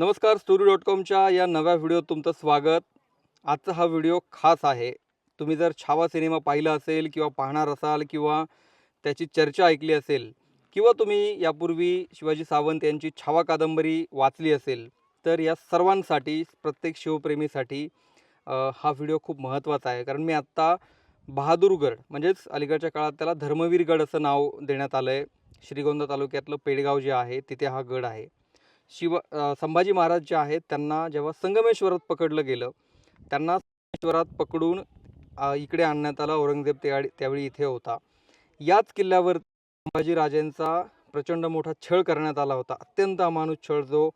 नमस्कार story dot कॉमच्या या नव्या व्हिडिओत तुमचं स्वागत. आजचा हा व्हिडिओ खास आहे. तुम्ही जर छावा सिनेमा पाहिला असेल किंवा पाहणार असाल किंवा त्याची चर्चा ऐकली असेल किंवा तुम्ही यापूर्वी शिवाजी सावंत यांची छावा कादंबरी वाचली असेल तर या सर्वांसाठी प्रत्येक शिवप्रेमीसाठी हा व्हिडिओ खूप महत्त्वाचा आहे. कारण मी आत्ता बहादूरगड म्हणजेच अलीकडच्या काळात त्याला धर्मवीरगड असं नाव देण्यात आलं आहे श्रीगोंदा तालुक्यातलं पेडगाव जे आहे तिथे हा गड आहे. शिव संभाजी महाराज जे आहेत त्यांना जेव्हा संगमेश्वरात पकडलं गेलं त्यांना संगमेश्वरात पकडून इकडे आणण्यात आला औरंगजेब त्या त्यावेळी इथे होता. याच किल्ल्यावर संभाजीराजेंचा प्रचंड मोठा छळ करण्यात आला होता. अत्यंत अमानुष छळ जो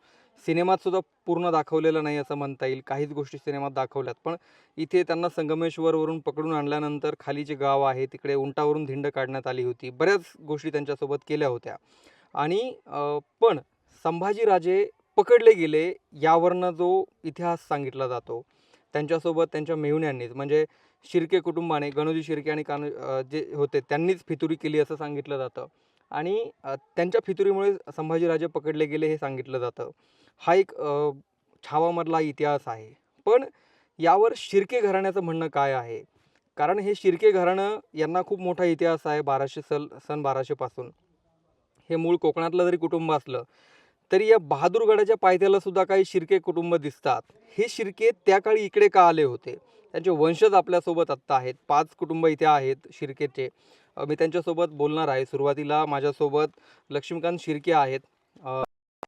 सिनेमात सुद्धा पूर्ण दाखवलेला नाही असं म्हणता येईल. काहीच गोष्टी सिनेमात दाखवल्यात. पण इथे त्यांना संगमेश्वरवरून पकडून आणल्यानंतर खाली जे गाव आहे तिकडे उंटावरून धिंड काढण्यात आली होती. बऱ्याच गोष्टी त्यांच्यासोबत केल्या होत्या. आणि पण संभाजीराजे पकडले गेले यावरनं जो इतिहास सांगितला जातो. त्यांच्यासोबत त्यांच्या मेहुण्यांनीच म्हणजे शिर्के कुटुंबाने गणोजी शिर्के आणि कान जे होते त्यांनीच फितुरी केली असं सांगितलं जातं. आणि त्यांच्या फितुरीमुळे संभाजीराजे पकडले गेले हे सांगितलं जातं. हा एक छावामधला इतिहास आहे. पण यावर शिर्के घराण्याचं म्हणणं काय आहे? कारण हे शिर्के घराणं यांना खूप मोठा इतिहास आहे बाराशे सल सन बाराशेपासून हे मूळ कोकणातलं जरी कुटुंब असलं तरी या बहादूरगडाच्या पायथ्याला सुद्धा काही शिर्के कुटुंब दिसतात. हे शिर्के त्या काळी इकडे का आले होते? त्यांचे वंशज आपल्यासोबत आत्ता आहेत. पाच कुटुंब इथे आहेत शिर्केचे. मी त्यांच्यासोबत बोलणार आहे. सुरुवातीला माझ्यासोबत लक्ष्मीकांत शिर्के आहेत.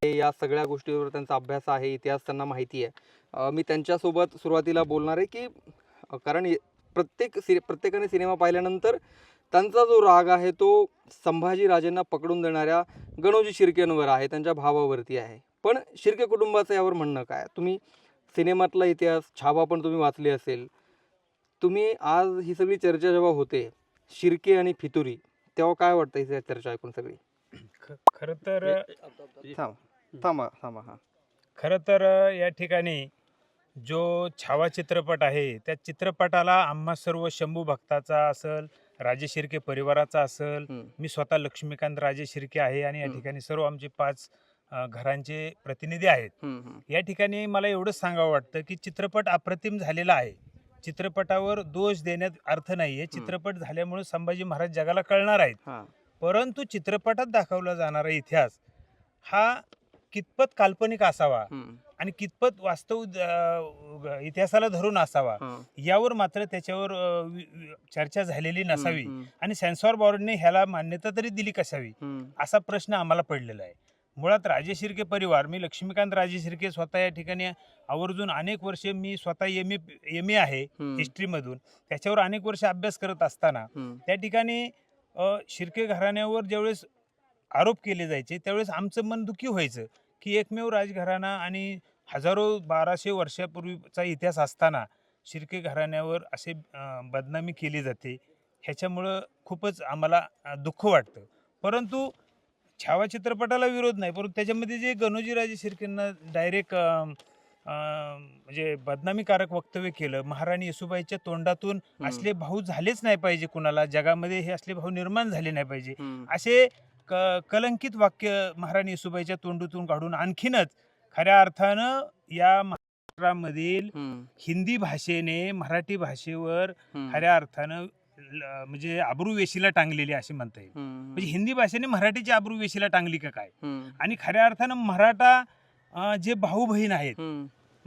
या सगळ्या गोष्टीवर त्यांचा अभ्यास आहे इतिहास त्यांना माहिती आहे. मी त्यांच्यासोबत सुरुवातीला बोलणार आहे की कारण प्रत्येक सि प्रत्येकाने सिनेमा पाहिल्यानंतर त्यांचा जो राग आहे तो संभाजीराजेंना पकडून देणाऱ्या गणोजी शिर्केंवर आहे त्यांच्या भावावरती आहे. पण शिर्के कुटुंबाचं यावर म्हणणं काय? तुम्ही सिनेमातला इतिहास छावा पण तुम्ही वाचली असेल. तुम्ही आज ही सगळी चर्चा जेव्हा होते शिर्के आणि फितुरी तेव्हा काय वाटतं ही चर्चा ऐकून सगळी? ख- खरं तर थांबा थांबा थांबा हां. खरं तर या ठिकाणी जो छावा चित्रपट आहे त्या चित्रपटाला आम्हा सर्व शंभू भक्ताचा असल राजे शिर्के परिवाराचा असल. मी स्वतः लक्ष्मीकांत राजे शिर्के आहे आणि या. ठिकाणी सर्व आमचे पाच घरांचे प्रतिनिधी आहेत. या ठिकाणी मला एवढंच सांगावं वाटतं की चित्रपट अप्रतिम झालेला आहे चित्रपटावर दोष देण्यात अर्थ नाही आहे चित्रपट झाल्यामुळे संभाजी महाराज जगाला कळणार आहेत परंतु चित्रपटात दाखवला जाणारा इतिहास हा कितपत काल्पनिक असावा आणि कितपत वास्तव इतिहासाला धरून असावा. यावर मात्र त्याच्यावर चर्चा झालेली नसावी आणि सेन्सॉर बोर्डने ह्याला मान्यता तरी दिली कसावी असा प्रश्न आम्हाला पडलेला आहे. मुळात राजे शिर्के परिवार मी लक्ष्मीकांत राजे शिर्के स्वतः या ठिकाणी आवर्जून अनेक वर्षे मी स्वतः एम ए एम ए आहे हिस्ट्रीमधून त्याच्यावर अनेक वर्ष अभ्यास करत असताना त्या ठिकाणी शिर्के घराण्यावर ज्यावेळेस आरोप केले जायचे त्यावेळेस आमचं मन दुखी व्हायचं. की एकमेव राजघराणा आणि हजारो बाराशे वर्षापूर्वीचा इतिहास असताना शिर्के घराण्यावर असे बदनामी केली जाते. ह्याच्यामुळं खूपच आम्हाला दुःख वाटतं. परंतु छावा चित्रपटाला विरोध नाही परंतु त्याच्यामध्ये जे गणोजीराजे शिर्केंना डायरेक्ट म्हणजे बदनामीकारक वक्तव्य केलं महाराणी येसुबाईच्या तोंडातून असले भाऊ झालेच नाही पाहिजे कुणाला जगामध्ये हे असले भाऊ निर्माण झाले नाही पाहिजे. असे क कलंकित वाक्य महाराणी येसुबाईच्या तोंडातून काढून आणखीनच खऱ्या अर्थानं या महाराष्ट्रामधील हिंदी भाषेने मराठी भाषेवर खऱ्या अर्थानं म्हणजे अब्रू वेशीला टांगलेली अशी म्हणता येईल. म्हणजे हिंदी भाषेने मराठीची अब्रू वेशीला टांगली का काय? आणि खऱ्या अर्थानं मराठा जे भाऊ बहीण आहेत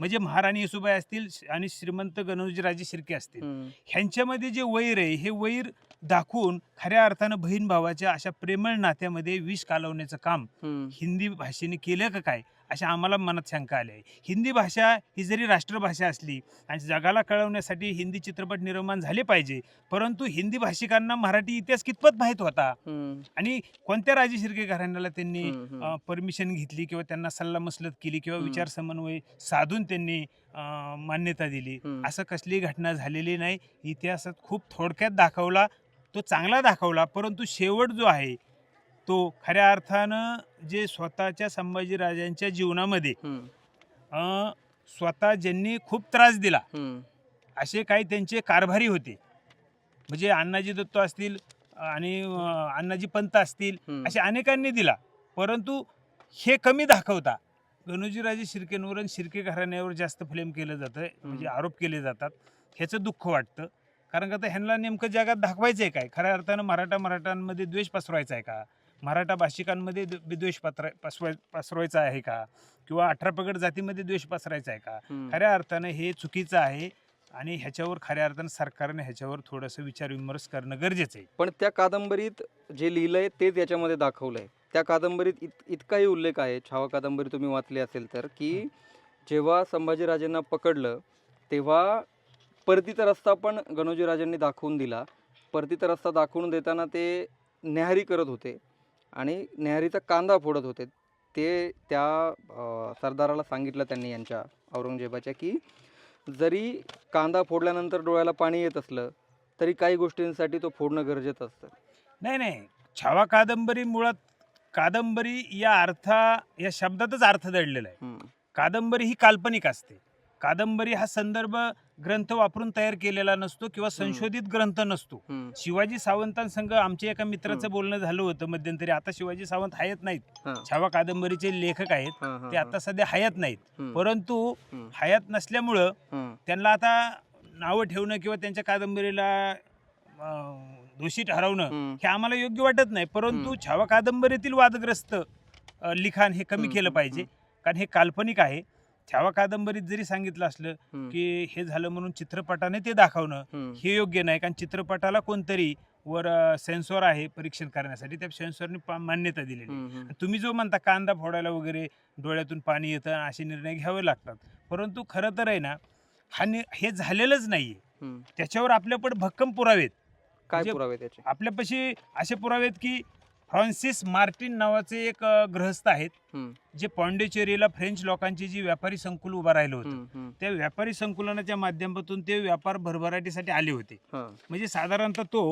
म्हणजे महाराणी येसुबाई असतील आणि श्रीमंत गणोजीराजे शिर्के असतील. ह्यांच्यामध्ये जे वैर आहे हे वैर दाखवून खऱ्या अर्थानं बहीण भावाच्या अशा प्रेमळ नात्यामध्ये विष कालवण्याचं काम हिंदी भाषेने केलं का काय? अशा आम्हाला मनात शंका आली आहे हिंदी भाषा ही जरी राष्ट्रभाषा असली आणि जगाला कळवण्यासाठी हिंदी चित्रपट निर्माण झाले पाहिजे परंतु हिंदी भाषिकांना मराठी इतिहास कितपत माहीत होता आणि कोणत्या राजे शिर्के घराण्याला त्यांनी. परमिशन घेतली किंवा त्यांना सल्ला मसलत केली किंवा. विचार समन्वय साधून त्यांनी मान्यता दिली. असं कसली घटना झालेली नाही इतिहासात खूप थोडक्यात दाखवला तो चांगला दाखवला परंतु शेवट जो आहे तो खऱ्या अर्थानं जे स्वतःच्या संभाजीराजांच्या जीवनामध्ये अं, स्वतः ज्यांनी खूप त्रास दिला असे काही त्यांचे कारभारी होते. म्हणजे अण्णाजी दत्त असतील आणि अं, अण्णाजी पंत असतील. असे अनेकांनी दिला. परंतु हे कमी दाखवता गणोजीराजे शिर्केंवर आणि शिर्के घराण्यावर जास्त फ्लेम केलं जातं म्हणजे. आरोप केले जातात. ह्याचं दुःख वाटतं. कारण का आता ह्यांना नेमकं जगात दाखवायचं आहे काय? खऱ्या अर्थानं मराठा मराठांमध्ये द्वेष पसरवायचा आहे का? मराठा भाषिकांमध्ये विद्वेष पत्र पसवाय पसरवायचा आहे का? किंवा अठरा पगड जातीमध्ये द्वेष पसरायचा आहे का. खऱ्या अर्थानं हे चुकीचं आहे आणि ह्याच्यावर खऱ्या अर्थानं सरकारने ह्याच्यावर थोडंसं विचारविमर्श करणं गरजेचं आहे. पण त्या कादंबरीत जे लिहिलंय तेच याच्यामध्ये दाखवलंय. त्या कादंबरीत इत इतकाही उल्लेख आहे छावा कादंबरी तुम्ही वाचली असेल तर की जेव्हा संभाजीराजेंना पकडलं तेव्हा परतीचा रस्ता पण गणोजीराजांनी दाखवून दिला. परतीचा रस्ता दाखवून देताना ते न्याहारी करत होते. आणि न्याहारीचा कांदा फोडत होते. ते त्या सरदाराला सांगितलं त्यांनी यांच्या औरंगजेबाच्या की जरी कांदा फोडल्यानंतर डोळ्याला पाणी येत असलं तरी काही गोष्टींसाठी तो फोडणं गरजेचं असतं. नाही नाही. छावा कादंबरी मुळात कादंबरी या अर्था या शब्दातच अर्थ दडलेला आहे. कादंबरी ही काल्पनिक असते. कादंबरी हा संदर्भ ग्रंथ वापरून तयार केलेला नसतो किंवा संशोधित ग्रंथ नसतो. शिवाजी सावंतांसंग आमच्या एका मित्राचं. बोलणं झालं होतं मध्यंतरी आता शिवाजी सावंत हयात नाहीत. छावा कादंबरीचे लेखक आहेत ते. आता सध्या हयात नाहीत. परंतु. हयात नसल्यामुळं. त्यांना आता नावं ठेवणं किंवा त्यांच्या कादंबरीला दोषी ठरवणं. हे आम्हाला योग्य वाटत नाही परंतु. छावा कादंबरीतील वादग्रस्त लिखाण हे कमी केलं पाहिजे कारण हे काल्पनिक आहे छावा कादंबरीत जरी सांगितलं असलं. की हे झालं म्हणून चित्रपटाने ते दाखवणं. हे योग्य नाही कारण चित्रपटाला कोणतरी वर सेन्सॉर आहे परीक्षण करण्यासाठी त्या सेन्सॉरने मान्यता दिलेली. तुम्ही जो म्हणता कांदा फोडायला वगैरे डोळ्यातून पाणी येतं असे निर्णय घ्यावे लागतात परंतु खरं तर आहे ना हा हे झालेलंच नाहीये. त्याच्यावर आपल्याकडे भक्कम पुरावे आहेत काय म्हणजे- पुरावे त्याचे आपल्यापाशी असे पुरावे आहेत की फ्रान्सिस मार्टिन नावाचे एक अ, गृहस्थ आहेत. जे पॉंडेचेरीला फ्रेंच लोकांची जी व्यापारी संकुल उभं राहिलं होतं. त्या व्यापारी संकुलनाच्या माध्यमातून ते व्यापार भरभराटीसाठी आले होते. म्हणजे साधारणतः तो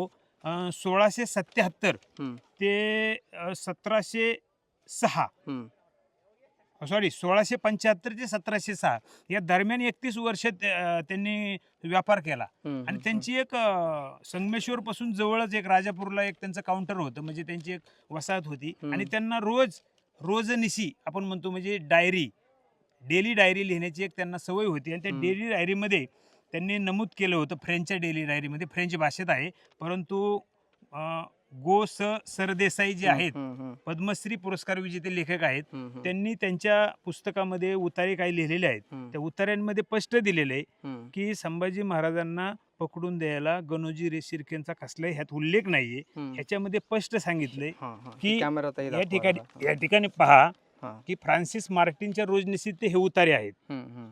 सोळाशे सत्याहत्तर. ते सतराशे सहा. सॉरी सोळाशे पंच्याहत्तर ते सतराशे सहा या दरम्यान एकतीस वर्ष त्यांनी व्यापार केला. आणि त्यांची एक संगमेश्वर पासून जवळच एक राजापूरला एक त्यांचं काउंटर होतं म्हणजे त्यांची एक वसाहत होती. आणि त्यांना रोज रोजनिशी आपण म्हणतो म्हणजे डायरी डेली डायरी लिहिण्याची एक त्यांना सवय होती आणि त्या. डेली डायरीमध्ये त्यांनी नमूद केलं होतं फ्रेंचच्या डेली डायरीमध्ये फ्रेंच भाषेत आहे परंतु गो स सरदेसाई जे आहेत. पद्मश्री पुरस्कार विजेते लेखक आहेत. त्यांनी त्यांच्या पुस्तकामध्ये उतारे काही लिहिलेले आहेत. त्या उतार्यांमध्ये स्पष्ट दिलेलं आहे. की संभाजी महाराजांना पकडून द्यायला गणोजी रे शिर्केंचा कसलाही ह्यात उल्लेख नाहीये. ह्याच्यामध्ये स्पष्ट सांगितलंय. की या ठिकाणी. या ठिकाणी पहा. की फ्रान्सिस मार्टिनच्या रोजनिशीत ते हे उतारे आहेत.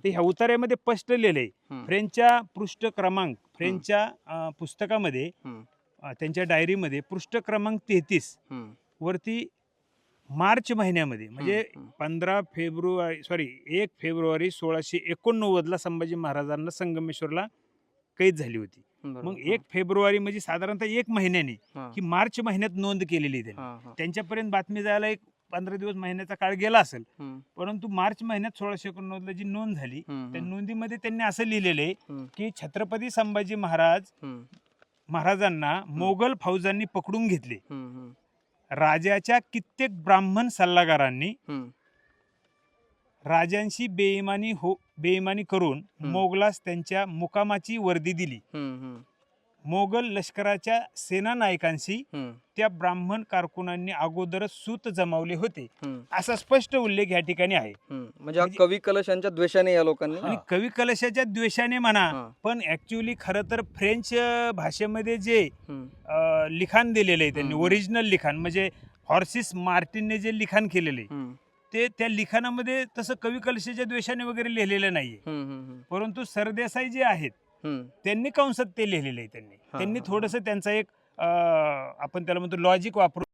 ते ह्या उतार्यामध्ये स्पष्ट हम्म. फ्रेंचच्या पृष्ठ क्रमांक फ्रेंचच्या पुस्तकामध्ये त्यांच्या डायरीमध्ये पृष्ठ क्रमांक तेहतीस. वरती मार्च महिन्यामध्ये म्हणजे. पंधरा फेब्रुवारी सॉरी एक फेब्रुवारी सोळाशे एकोणनव्वदला संभाजी महाराजांना संगमेश्वरला कैद झाली होती. मग एक फेब्रुवारी म्हणजे साधारणतः एक महिन्याने. की मार्च महिन्यात नोंद केलेली त्यांनी. त्यांच्यापर्यंत बातमी जायला एक पंधरा दिवस महिन्याचा काळ गेला असेल. परंतु मार्च महिन्यात सोळाशे एकोणनव्वदला जी नोंद झाली. त्या. नोंदीमध्ये त्यांनी असं लिहिलेलं आहे. की छत्रपती संभाजी महाराज. महाराजांना मोगल फौजांनी पकडून घेतले. राजाच्या कित्येक ब्राह्मण सल्लागारांनी. राजांशी बेईमानी हो बेईमानी करून. मोगलास त्यांच्या मुकामाची वर्दी दिली. मोगल लष्कराच्या सेना नायकांशी हम्म. त्या ब्राह्मण कारकुनांनी अगोदरच सूत जमावले होते. असा स्पष्ट उल्लेख या ठिकाणी आहे. म्हणजे म्हणजे- कवी कलशांच्या द्वेषाने या लोकांनी आणि कवी कलशाच्या द्वेषाने म्हणा. पण ऍक्च्युली खरं तर फ्रेंच भाषेमध्ये जे लिखाण दिलेलं आहे त्यांनी. ओरिजिनल लिखाण म्हणजे हॉर्सिस मार्टिनने जे लिखाण केलेलं. ते त्या लिखाणामध्ये तसं कवी कलशाच्या द्वेषाने वगैरे लिहिलेलं नाहीये. परंतु सरदेसाई जे आहेत. त्यांनी कंसात ते लिहिलेलं आहे त्यांनी त्यांनी. थोडंसं त्यांचा एक आपण त्याला म्हणतो लॉजिक वापरून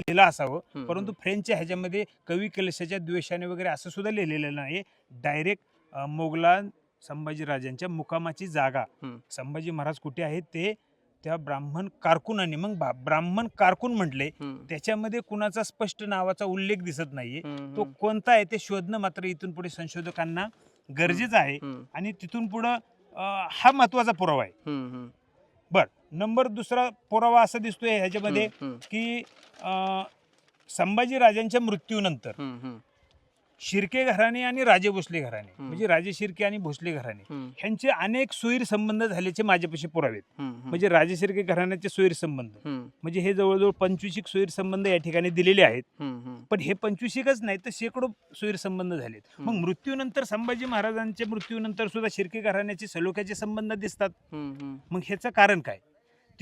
लिहिलं असावं. परंतु फ्रेंचच्या ह्याच्यामध्ये कवी कलशाच्या द्वेषाने वगैरे असं सुद्धा लिहिलेलं नाही डायरेक्ट मोगला संभाजीराजांच्या मुकामाची जागा. संभाजी महाराज कुठे आहेत ते त्या ब्राह्मण कारकुनांनी मग ब्राह्मण कारकून म्हटले. त्याच्यामध्ये कुणाचा स्पष्ट नावाचा उल्लेख दिसत नाहीये. तो कोणता आहे ते शोधणं मात्र इथून पुढे संशोधकांना गरजेचं आहे. आणि तिथून पुढं अं, हा महत्त्वाचा पुरावा आहे हम्म. बर नंबर दुसरा पुरावा असा दिसतोय ह्याच्यामध्ये हम्म. की अं, संभाजी राजांच्या मृत्यूनंतर हम्म. हम्म. शिर्के घराणे आणि राजे भोसले घराणे. म्हणजे राजे शिर्के आणि भोसले घराणे. ह्यांचे अनेक सोयीर संबंध झाल्याचे माझ्यापाशी पुरावे म्हणजे राजे शिर्के घराण्याचे सोयीर संबंध. म्हणजे हे जवळजवळ पंचवीसिक सोयीर संबंध या ठिकाणी दिलेले आहेत. पण हे पंचवीसिकच नाही तर शेकडो सोयीर संबंध झालेत. मग मृत्यूनंतर संभाजी महाराजांच्या मृत्यूनंतर सुद्धा शिर्के घराण्याचे सलोख्याचे संबंध दिसतात. मग ह्याचं कारण काय?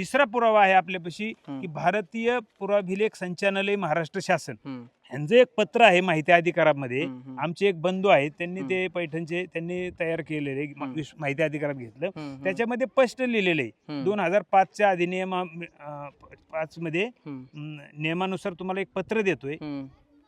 तिसरा पुरावा आहे आपल्यापाशी की भारतीय पुराभिलेख संचालनालय महाराष्ट्र शासन. ह्यांचं एक पत्र आहे माहिती अधिकारामध्ये. आमचे एक बंधू आहेत त्यांनी. ते पैठणचे त्यांनी तयार केलेले माहिती अधिकारात घेतलं. त्याच्यामध्ये स्पष्ट लिहिलेलं दोन हजार पाचच्या अधिनियम पाच मध्ये नियमानुसार तुम्हाला एक पत्र देतोय.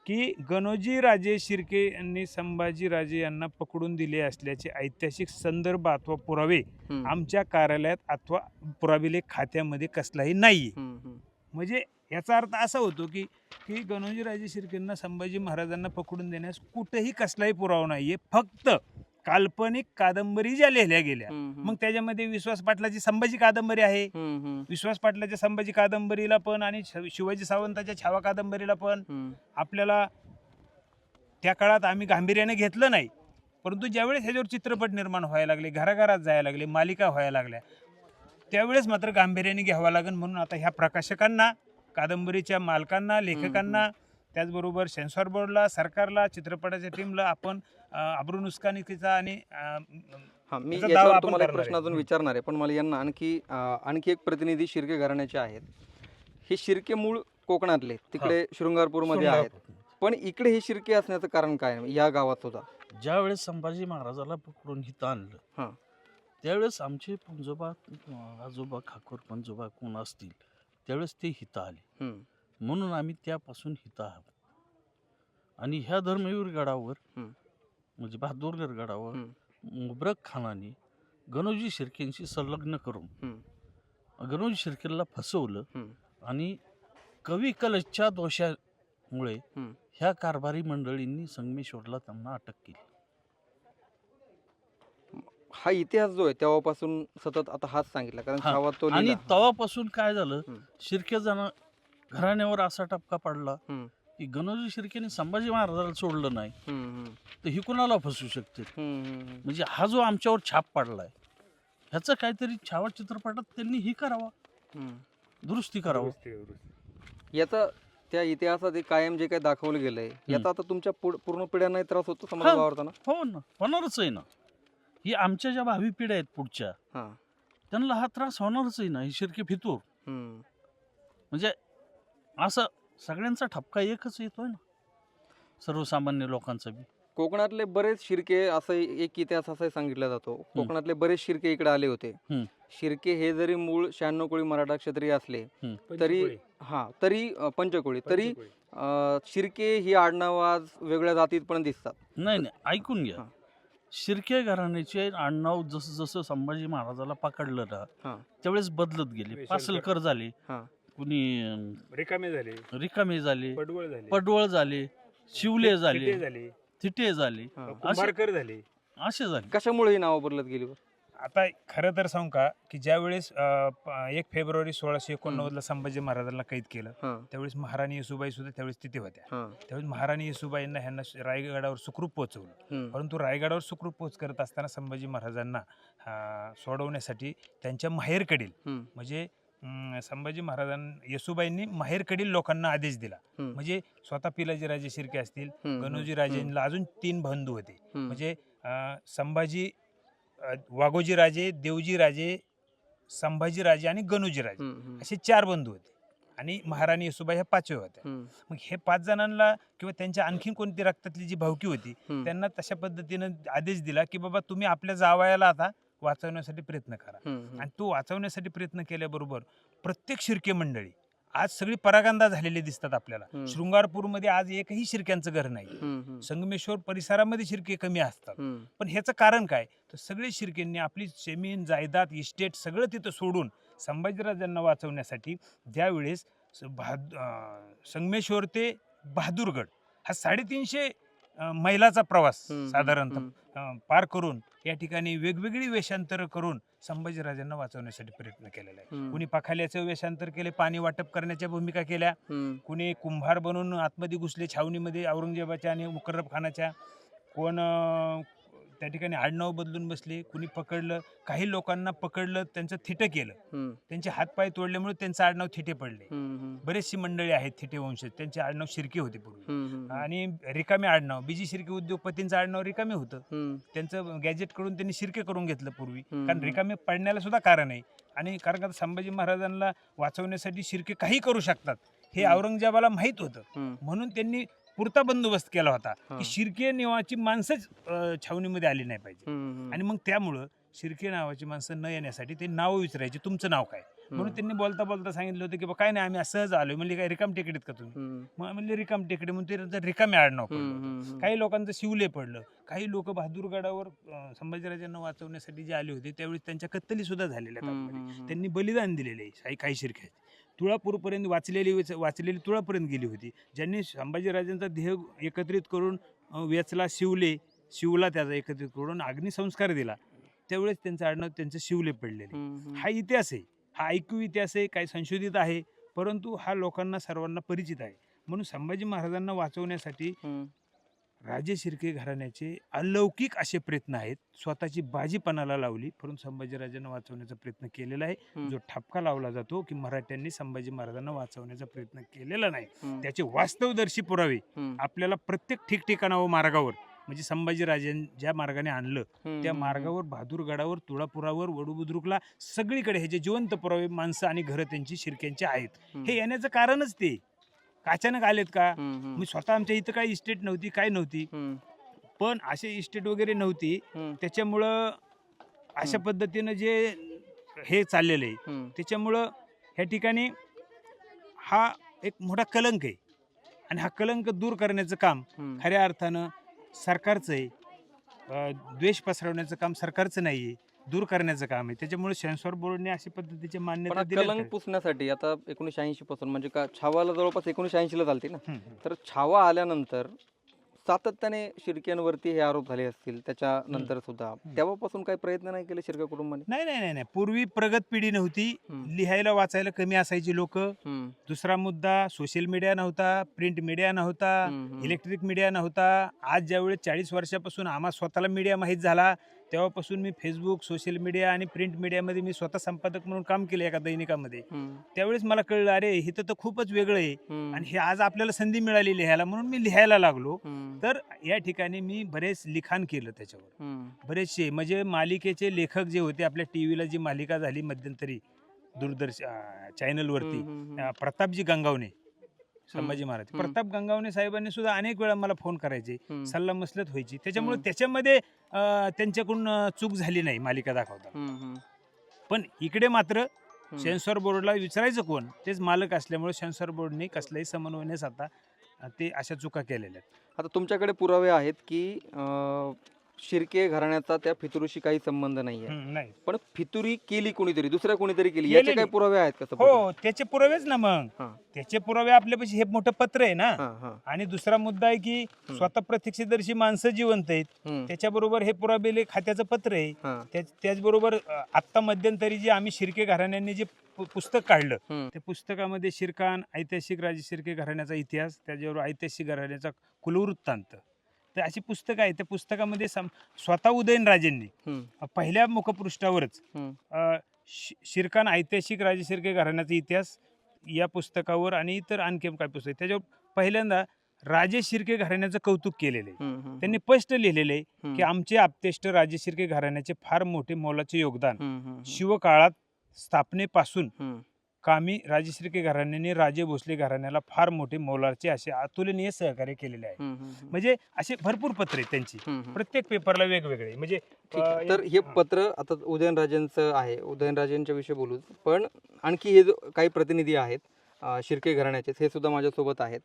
की गणोजी राजे शिर्के यांनी संभाजी राजे यांना पकडून दिले असल्याचे ऐतिहासिक संदर्भ अथवा पुरावे आमच्या कार्यालयात अथवा पुराविलेख खात्यामध्ये कसलाही हम्म, म्हणजे याचा अर्थ असा होतो की की गणोजी राजे शिर्केंना संभाजी महाराजांना पकडून देण्यास कुठेही कसलाही पुरावा नाहीये. फक्त काल्पनिक कादंबरी ज्या लिहिल्या गेल्या मग त्याच्यामध्ये विश्वास पाटलाची संभाजी कादंबरी आहे. विश्वास पाटलाच्या संभाजी कादंबरीला पण आणि शिव- शिवाजी सावंताच्या छावा कादंबरीला पण आपल्याला त्या काळात आम्ही गांभीर्याने घेतलं नाही. परंतु ज्यावेळेस ह्याच्यावर चित्रपट निर्माण व्हायला लागले घराघरात जायला लागले मालिका व्हायला लागल्या त्यावेळेस मात्र गांभीर्याने घ्यावं लागेल म्हणून आता ह्या प्रकाशकांना कादंबरीच्या मालकांना लेखकांना त्याचबरोबर सेन्सॉर बोर्डला सरकारला चित्रपटाच्या टीमला आपण अब्रू नुसकानिकीचा आणि हा मी तुम्हाला एक प्रश्न. अजून. विचारणार आहे पण मला यांना आणखी आणखी एक प्रतिनिधी शिर्के घराण्याचे आहेत हे शिर्के मूळ कोकणातले तिकडे शृंगारपूरमध्ये आहेत पण इकडे हे शिर्के असण्याचं कारण काय या गावात सुद्धा ज्या वेळेस संभाजी महाराजाला पकडून हिथं आणलं हां. त्यावेळेस आमचे पंजोबा आजोबा खाकोर पंजोबा कोण असतील त्यावेळेस ते हिथं आले म्हणून आम्ही त्यापासून हिथं आहोत आणि ह्या धर्मवीर गडावर. म्हणजे बहादूरगड गडावर. मुबरक खानाने गणोजी शिर्केंशी संलग्न करून गणोजी शिर्केला फसवलं. आणि कवी कलशच्या दोषामुळे. ह्या कारभारी मंडळींनी संगमेश्वरला त्यांना अटक केली हा इतिहास जो आहे तेव्हापासून सतत आता हाच सांगितला कारण आणि. तेव्हापासून काय झालं. शिर्के जण घराण्यावर असा टपका पडला. की गणोजी शिर्केने संभाजी महाराजाला सोडलं नाही. तर ही कुणाला फसू शकते म्हणजे हा जो आमच्यावर छाप पडलाय ह्याचं काहीतरी छावा चित्रपटात त्यांनी ही करावा. दुरुस्ती करावं. याचा त्या इतिहासात कायम जे काही दाखवलं गेलंय याचा आता तुमच्या पुढ- पूर्ण पिढ्यांनाही त्रास होतो समाज हा. हो ना. होणारच आहे ना. ही आमच्या ज्या भावी पिढ्या आहेत पुढच्या हा. त्यांना हा त्रास होणारच आहे ना ही शिर्के फितूर. म्हणजे असं सगळ्यांचा ठपका एकच येतोय ना. सर्वसामान्य लोकांचा बी. कोकणातले बरेच शिर्के असं एक इतिहास असाही सांगितला जातो. कोकणातले बरेच शिर्के इकडे आले होते. हम्म. शिर्के हे जरी मूळ शहाण्णव कोळी मराठा क्षत्रिय असले तरी हा तरी अं, पंचकोळी तरी अं, शिर्के ही आडनाव आज वेगळ्या जातीत पण दिसतात. नाही नाही ऐकून घ्या. हा. शिर्के घराण्याचे आडनाव जसं जसं संभाजी महाराजाला पकडलं हा. ना त्यावेळेस बदलत गेले. पासलकर झाले. हा. कुणी रिकामे झाले. रिकामे झाले पडवळ झाले. पडवळ झाले शिवले झाले थिटे झाले. थिटे झाले. कुंभारकर झाले. असे झाले. कशामुळे ही नावं बदलत गेली बरं? आता खरं तर सांगू का की ज्यावेळेस अं, प- एक फेब्रुवारी सोळाशे एकोणनव्वदला संभाजी महाराजांना कैद केलं हा. त्यावेळेस महाराणी येसुबाई सुद्धा त्यावेळेस तिथे होत्या. हा. त्यावेळेस महाराणी येसुबाईंना ह्यांना श- रायगडावर सुखरूप पोहोचवलं. हम्म. परंतु रायगडावर सुखरूप पोहोच करत असताना संभाजी महाराजांना अं, सोडवण्यासाठी त्यांच्या माहेरकडील हम्म. म्हणजे अं, संभाजी महाराजांना येसुबाईंनी माहेरकडील लोकांना आदेश दिला हम्म. म्हणजे स्वतः पिलाजीराजे शिर्के असतील हम्म. गणोजी हम्म. अजून तीन बंधू होते हम्म. म्हणजे अं, संभाजी अं, वाघोजी राजे देवजी राजे संभाजी राजे आणि गणोजी राजे हम्म. हम्म. असे चार बंधू होते आणि महाराणी येसुबाई ह्या पाचवे होत्या हम्म. मग हे पाच जणांना किंवा त्यांच्या आणखीन कोणती रक्तातली जी भावकी होती हम्म. त्यांना तशा पद्धतीनं आदेश दिला की बाबा तुम्ही आपल्या जावयाला आता वाचवण्यासाठी प्रयत्न करा. आणि तो वाचवण्यासाठी प्रयत्न केल्याबरोबर प्रत्येक शिर्के मंडळी आज सगळी परागंदा झालेली दिसतात आपल्याला. शृंगारपूरमध्ये आज एकही शिर्क्यांचं घर नाही. संगमेश्वर परिसरामध्ये शिर्के कमी असतात. पण ह्याचं कारण काय तर सगळे शिर्केंनी आपली जमीन जायदाद इस्टेट सगळं तिथं सोडून संभाजीराजांना वाचवण्यासाठी ज्यावेळेस संगमेश्वर ते बहादूरगड हा साडेतीनशे मैलाचा प्रवास साधारणतः पार करून या ठिकाणी वेगवेगळी वेषांतर करून संभाजीराजांना वाचवण्यासाठी प्रयत्न केलेला आहे. कुणी पखाल्याचं वेषांतर केले पाणी वाटप करण्याच्या भूमिका केल्या. कुणी कुंभार बनून आतमध्ये घुसले छावणीमध्ये औरंगजेबाच्या आणि मुकर्रब खानाच्या कोण त्या ठिकाणी आडनाव बदलून बसले कुणी पकडलं काही लोकांना पकडलं त्यांचं थिटं केलं. त्यांचे हातपाय तोडल्यामुळे त्यांचं आडनाव थिटे पडले. बरेचशी मंडळी आहेत थिटे वंशज त्यांचे आडनाव शिर्के होते पूर्वी. आणि रिकामे आडनाव बीजी शिर्के उद्योगपतींचं आडनाव रिकामे होतं. त्यांचं गॅजेटकडून त्यांनी शिर्के करून घेतलं पूर्वी. कारण रिकामे पडण्याला सुद्धा कारण आहे आणि कारण का संभाजी महाराजांना वाचवण्यासाठी शिर्के काही करू शकतात हे. औरंगजेबाला माहीत होतं. म्हणून त्यांनी पुरता बंदोबस्त केला होता. की शिर्के नावाची माणसंच छावणीमध्ये आली नाही पाहिजे. आणि मग त्यामुळं शिर्के नावाची माणसं न येण्यासाठी ते नाव विचारायचे तुमचं नाव काय? म्हणून त्यांनी बोलता बोलता सांगितलं होतं की बा काय नाही आम्ही असंच आलोय. म्हणजे काय रिकाम टेकडीत का तुम्ही. मग म्हणले रिकाम टेकडे. म्हणून ते रिकामे आडनाव पडलं. काही लोकांचं शिवले पडलं. काही लोक बहादूरगडावर संभाजीराजांना वाचवण्यासाठी जे आले होते त्यावेळी त्यांच्या कत्तली सुद्धा झालेल्या. त्यांनी बलिदान दिलेले आहे काही काही शिरखे तुळापूरपर्यंत वाचलेली वेच- वाचलेली तुळापर्यंत गेली होती. ज्यांनी संभाजीराजांचा देह एकत्रित करून वेचला शिवले शिवला त्याचा एकत्रित करून अग्निसंस्कार दिला. त्यावेळेस त्यांचं आडनाव त्यांचं शिवले पडलेले. हा इतिहास आहे. हा ऐकू इतिहास आहे काही संशोधित आहे परंतु हा लोकांना सर्वांना परिचित आहे. म्हणून संभाजी महाराजांना वाचवण्यासाठी. राजे शिर्के घराण्याचे अलौकिक असे प्रयत्न आहेत स्वतःची बाजी पणाला लावली परंतु संभाजीराजांना वाचवण्याचा प्रयत्न केलेला आहे. जो ठपका लावला जातो की मराठ्यांनी संभाजी महाराजांना वाचवण्याचा प्रयत्न केलेला नाही. त्याचे वास्तवदर्शी पुरावे. आपल्याला प्रत्येक ठिकठिकाणावर मार्गावर म्हणजे संभाजीराजां ज्या मार्गाने आणलं. त्या. मार्गावर बहादूरगडावर तुळापुरावर वडूबुद्रुकला सगळीकडे हे जे जिवंत पुरावे माणसं आणि घरं त्यांची शिरक्यांची आहेत. हे येण्याचं कारणच ते अचानक आलेत का. मी स्वतः आमच्या इथं काही इस्टेट नव्हती काय नव्हती. पण असे इस्टेट वगैरे नव्हती. त्याच्यामुळं अशा. पद्धतीनं जे हे चाललेलं आहे. त्याच्यामुळं ह्या ठिकाणी हा एक मोठा कलंक आहे आणि हा कलंक दूर करण्याचं काम. खऱ्या अर्थानं सरकारचं आहे द्वेष पसरवण्याचं काम सरकारचं नाही आहे दूर करण्याचं काम आहे. त्याच्यामुळे सेन्सॉर बोर्डने अशी पद्धतीची मान्यता दिली कलंक पुसण्यासाठी आता एकोणीशे ऐंशी पासून म्हणजे का छावाला जवळपास एकोणीशे ऐंशी ला चालते ना नाही तर छावा आल्यानंतर सातत्याने शिर्क्यांवरती हे आरोप झाले असतील त्याच्यानंतर सुद्धा. तेव्हापासून काही प्रयत्न नाही केले शिर्के कुटुंबाने? नाही नाही नाही पूर्वी प्रगत पिढी नव्हती. लिहायला वाचायला कमी असायची लोक. दुसरा मुद्दा सोशल मीडिया नव्हता प्रिंट मीडिया नव्हता. इलेक्ट्रिक मीडिया नव्हता. आज ज्यावेळेस चाळीस वर्षापासून आम्हा स्वतःला मीडिया माहीत झाला तेव्हापासून मी फेसबुक सोशल मीडिया आणि प्रिंट मीडियामध्ये मी स्वतः संपादक म्हणून काम केलं एका दैनिकामध्ये. त्यावेळेस मला कळलं अरे हे तर खूपच वेगळं आहे. आणि हे आज आपल्याला संधी मिळाली लिहायला म्हणून मी लिहायला लागलो. तर या ठिकाणी मी बरेच लिखाण केलं त्याच्यावर. बरेचसे म्हणजे मालिकेचे लेखक जे होते आपल्या टी व्हीला जी मालिका झाली मध्यंतरी दूरदर्शन चॅनलवरती प्रतापजी गंगावणे संभाजी महाराज. प्रताप गंगावणे साहेबांनी सुद्धा अनेक वेळा मला फोन करायचे. सल्ला मसलत व्हायची त्याच्यामुळे. त्याच्यामध्ये त्यांच्याकडून चूक झाली नाही मालिका दाखवता. पण इकडे मात्र. सेन्सॉर बोर्डला विचारायचं कोण तेच मालक असल्यामुळे सेन्सॉर बोर्डने कसलाही समन्वय न साधता अं, ते अशा चुका केलेल्या आहेत आता तुमच्याकडे पुरावे आहेत की शिर्के घराण्याचा त्या फितुरीशी काही संबंध नाहीये हम्म, नाही पण फितुरी केली कोणीतरी दुसऱ्या कोणीतरी केली याचे केलेली. काही पुरावे आहेत का support? हो त्याचे पुरावेच ना मग हा. त्याचे पुरावे आपल्यापाशी हे मोठं पत्र आहे ना हा, हा. आणि दुसरा मुद्दा आहे की स्वतः प्रत्यक्षदर्शी माणसं जिवंत आहेत हम्म. त्याच्याबरोबर हे पुरावे खात्याचं पत्र आहे हा. त्याच- त्याचबरोबर अ, आत्ता मध्यंतरी जे आम्ही शिर्के घराण्यांनी जे पु- पुस्तक काढलं हम्म. त्या पुस्तकामध्ये शिरकान ऐतिहासिक राजे शिर्के घराण्याचा इतिहास त्याच्याबरोबर ऐतिहासिक घराण्याचा कुलवृत्तांत तर अशी पुस्तकं आहेत त्या पुस्तकामध्ये स्वतः उदयनराजेंनी पहिल्या मुखपृष्ठावरच शिरकान ऐतिहासिक राजे शिर्के घराण्याचा इतिहास या पुस्तकावर आणि इतर आणखी काय पुस्तक त्याच्यावर पहिल्यांदा राजे शिर्के घराण्याचं कौतुक केलेलं आहे. त्यांनी स्पष्ट लिहिलेले आहे. की आमचे आपतेष्ट राजे शिर्के घराण्याचे फार मोठे मोलाचे योगदान. शिवकाळात स्थापनेपासून. कामी राजे शिर्के घराण्याने राजे भोसले घराण्याला फार मोठे मोलाचे असे अतुलनीय सहकार्य केलेले आहे. म्हणजे असे भरपूर पत्र आहेत त्यांची. प्रत्येक पेपरला वेगवेगळे. म्हणजे तर हे. पत्र आता उदयनराजेंचं आहे. उदयनराजेंच्या विषयी बोलू. पण आणखी हे जो काही प्रतिनिधी आहेत शिर्के घराण्याचे हे सुद्धा माझ्यासोबत आहेत.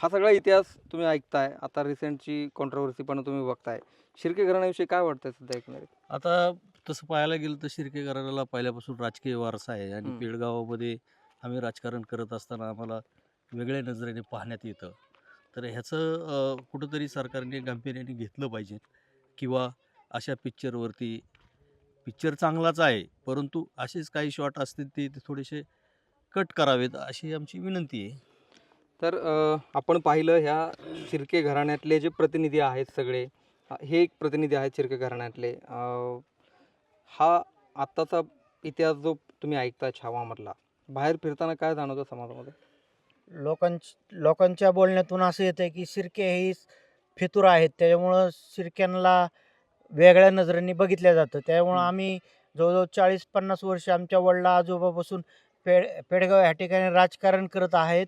हा सगळा इतिहास तुम्ही ऐकताय. आता रिसेंटची कॉन्ट्रोवर्सी पण तुम्ही बघताय. शिर्के घराण्याविषयी काय वाटतंय सध्या ऐकणारे आता तसं पाहायला गेलं तर शिर्के घराण्याला पहिल्यापासून राजकीय वारसा आहे आणि हम्म. पेडगावामध्ये आम्ही राजकारण करत असताना आम्हाला वेगळ्या नजरेने पाहण्यात येतं. तर ह्याचं अ, कुठंतरी सरकारने गांभीर्याने घेतलं पाहिजे किंवा अशा पिक्चरवरती पिक्चर चांगलाच आहे परंतु असेच काही शॉट असतील ते ते थोडेसे कट करावेत अशी आमची विनंती आहे. तर अ, आपण पाहिलं ह्या शिर्के घराण्यातले जे प्रतिनिधी आहेत सगळे अ, हे एक प्रतिनिधी आहेत शिर्के घराण्यातले. अ, हा आत्ताचा इतिहास जो तुम्ही ऐकता छावामधला बाहेर फिरताना काय जाणवतं समाजामध्ये? लोकांच लोकांच्या बोलण्यातून असं येतं की शिर्के ही फितूर आहेत. त्याच्यामुळं शिर्क्यांना वेगळ्या नजरेने बघितलं जातं. त्यामुळं. आम्ही जवळजवळ चाळीस पन्नास वर्ष आमच्या वडला आजोबापासून पेड पेडगाव ह्या ठिकाणी राजकारण करत आहेत.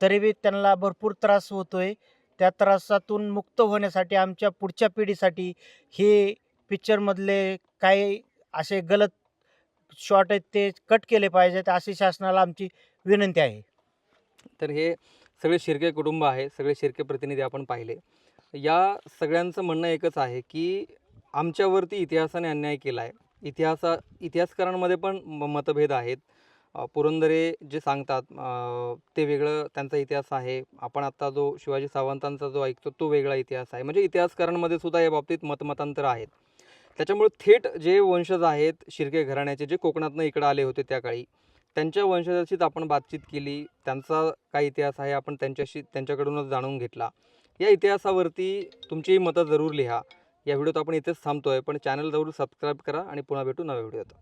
तरी बी त्यांना भरपूर त्रास होतोय. त्या त्रासातून मुक्त होण्यासाठी आमच्या पुढच्या पिढीसाठी हे पिक्चरमधले काही असे गलत शॉट आहेत ते कट केले पाहिजेत अशी शासनाला आमची विनंती आहे. तर हे सगळे शिर्के कुटुंब आहे सगळे शिर्के प्रतिनिधी आपण पाहिले. या सगळ्यांचं म्हणणं एकच आहे की आमच्यावरती इतिहासाने अन्याय केला आहे इतिहासा इतिहासकारांमध्ये पण म- मतभेद आहेत. पुरंदरे जे सांगतात ते वेगळं त्यांचा इतिहास आहे. आपण आत्ता जो शिवाजी सावंतांचा जो ऐकतो तो वेगळा इतिहास आहे. म्हणजे इतिहासकारांमध्ये सुद्धा या बाबतीत मतमतांतर आहेत. त्याच्यामुळे थेट जे वंशज आहेत शिर्के घराण्याचे जे कोकणातनं इकडं आले होते त्या काळी त्यांच्या वंशजाशीच आपण बातचीत केली. त्यांचा काय इतिहास आहे आपण त्यांच्याशी त्यांच्याकडूनच जाणून घेतला. या इतिहासावरती तुमची मतं जरूर लिहा. या व्हिडिओत आपण इथेच थांबतोय पण चॅनल जरूर सबस्क्राईब करा आणि पुन्हा भेटू नव्या व्हिडिओत.